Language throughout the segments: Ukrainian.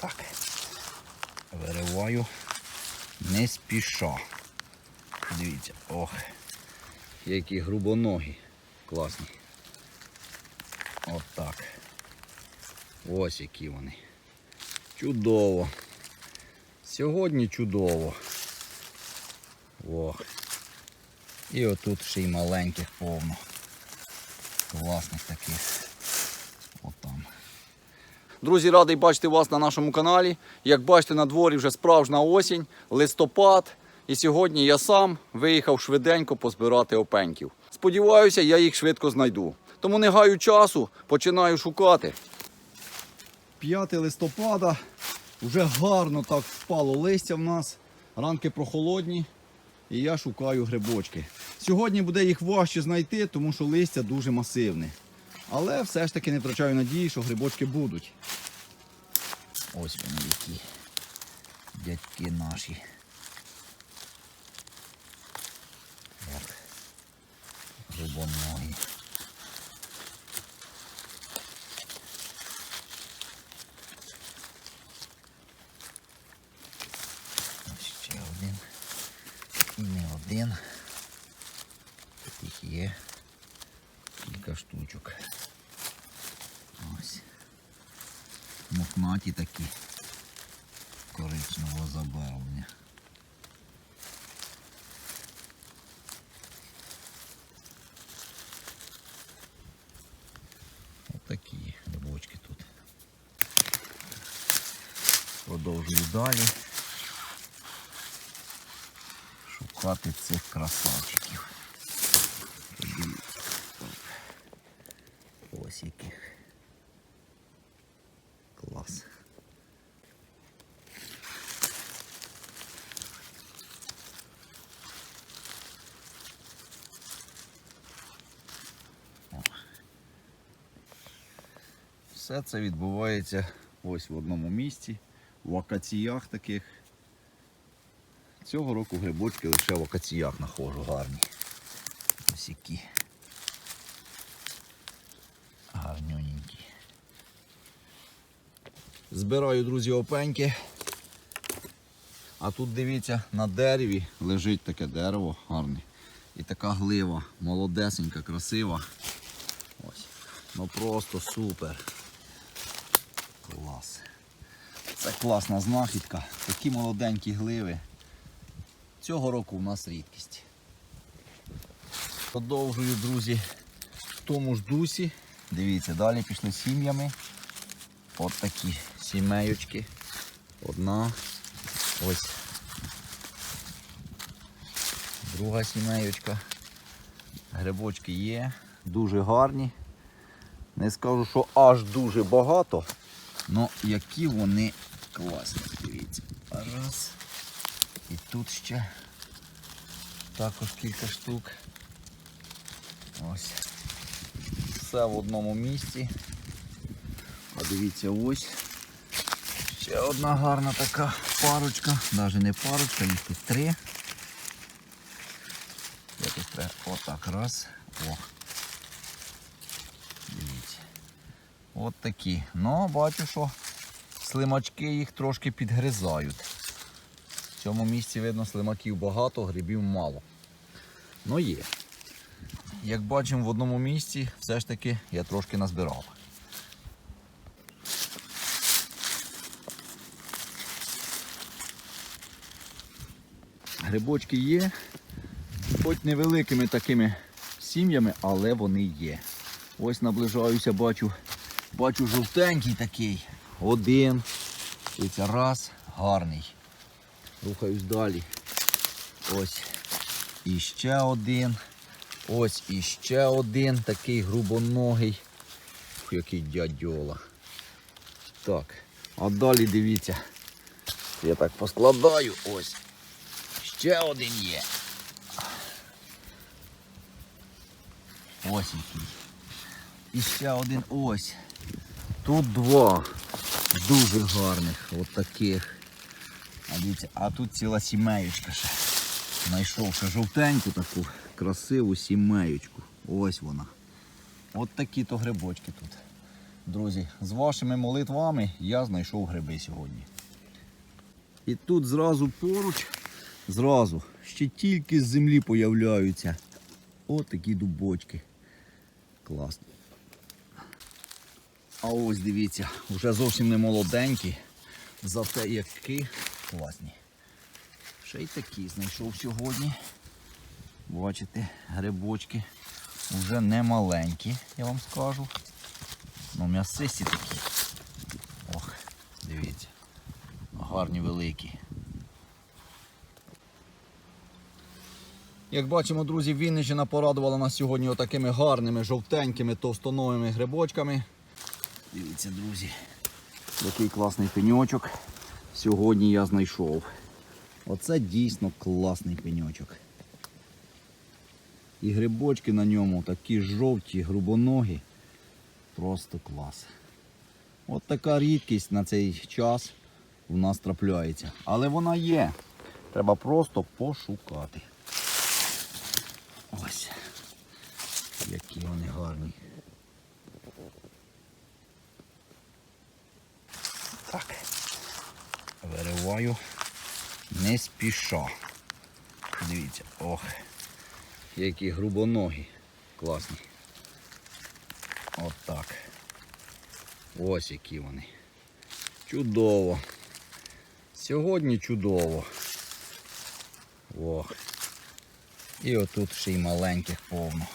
Так. Вириваю не спіша. Дивіться, ох, які грубоногі. Класні. Отак. Ось які вони. Чудово. Сьогодні чудово. Ох. І отут ще й маленьких повно. Класних таких. Отам. Друзі, радий бачити вас на нашому каналі. Як бачите, на дворі вже справжня осінь, листопад. І сьогодні я сам виїхав швиденько позбирати опеньків. Сподіваюся, я їх швидко знайду. Тому не гаю часу, починаю шукати. 5 листопада. Вже гарно так впало листя в нас. Ранки прохолодні. І я шукаю грибочки. Сьогодні буде їх важче знайти, тому що листя дуже масивне. Але все ж таки не втрачаю надії, що грибочки будуть. Ось вони які дядьки наші. От. Грибоногі. Ще один. І не один. Таких є кілька штучок. Ось. Мохнаті такі коричневого забарвлення. Отакі грибочки тут. Продовжую далі шукати цих красавчиків. Подивіться. Ось яких. Клас. О. Все це відбувається ось в одному місці, в акаціях таких. Цього року грибочки лише в акаціях знаходжу гарні. Ось які. Гарнюненькі. Збираю, друзі, опеньки. А тут дивіться, на дереві лежить таке дерево гарне. І така глива, молодесенька, красива. Ось. Ну просто супер. Клас. Це класна знахідка. Такі молоденькі гливи. Цього року у нас рідкість. Продовжую, друзі, в тому ж дусі. Дивіться, далі пішли сім'ями. От такі сімейочки. Одна. Ось. Друга сімейочка. Грибочки є. Дуже гарні. Не скажу, що аж дуже багато. Але які вони класні. Дивіться. Раз. І тут ще також кілька штук. Ось. Все в одному місці. А дивіться ось. Ще одна гарна така парочка. Навіть не парочка, їх тут три. Якось треба отак раз. О. Дивіться. От такі. Ну, бачу, що слимачки їх трошки підгризають. В цьому місці видно слимаків багато, грибів мало. Ну є. Як бачимо в одному місці, все ж таки я трошки назбирав. Грибочки є, хоч невеликими такими сім'ями, але вони є. Ось наближаюся, бачу, бачу жовтенький такий. Один. Дивіться, раз, гарний. Рухаюсь далі. Ось іще один. Ось іще один такий грубоногий. Фу, який дядьола. Так. А далі дивіться. Я так поскладаю. Ось. Ще один є. Ось який. І ще один ось. Тут два. Дуже гарних. От таких. А дивіться, а тут ціла сімеючка ще. Знайшов ще жовтеньку таку красиву сімеючку. Ось вона. От такі то грибочки тут. Друзі, з вашими молитвами я знайшов гриби сьогодні. І тут зразу поруч, зразу, ще тільки з землі появляються. От такі дубочки. Класно. А ось дивіться, вже зовсім не молоденькі, зате які класні. Ще й такі знайшов сьогодні. Бачите, грибочки вже не маленькі, я вам скажу. Ну, м'ясисті такі. Ох, дивіться. Гарні великі. Як бачимо, друзі, Вінниччина порадувала нас сьогодні отакими гарними, жовтенькими, товстоновими грибочками. Дивіться, друзі, який класний пеньочок сьогодні я знайшов. Оце дійсно класний пеньочок. І грибочки на ньому такі жовті, грубоногі. Просто клас. От така рідкість на цей час в нас трапляється. Але вона є. Треба просто пошукати. Ось. Які вони гарні. Так. Вириваю не спіша. Дивіться, ох, які грубоногі. Класні. От. Ось які вони. Чудово. Сьогодні чудово. Ох. І отут ще й маленьких повно.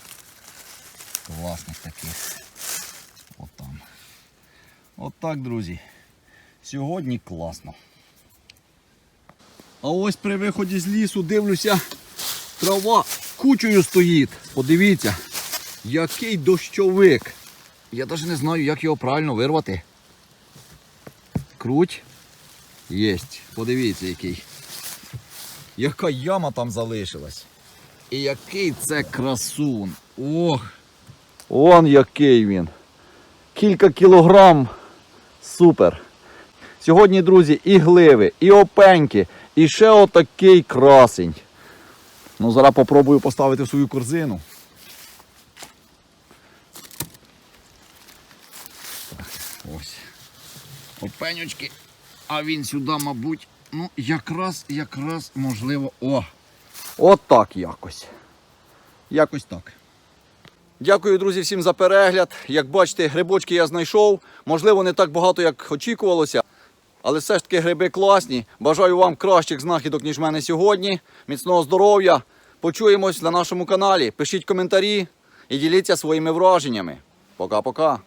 Класних таких. Отам. От так, друзі. Сьогодні класно. А ось при виході з лісу дивлюся, трава кучею стоїть. Подивіться, який дощовик. Я навіть не знаю, як його правильно вирвати. Круть. Єсть. Подивіться, який. Яка яма там залишилась. І який це красун. Ох. Он який він. Кілька кілограм. Супер. Сьогодні, друзі, і гливи, і опеньки, і ще отакий красень. Ну, зараз попробую поставити в свою корзину. Так, ось. Опенючки. А він сюди, мабуть, ну, якраз, якраз, можливо, о! От так якось. Якось так. Дякую, друзі, всім за перегляд. Як бачите, грибочки я знайшов. Можливо, не так багато, як очікувалося. Але все ж таки гриби класні. Бажаю вам кращих знахідок, ніж в мене сьогодні. Міцного здоров'я. Почуємось на нашому каналі. Пишіть коментарі і діліться своїми враженнями. Пока-пока.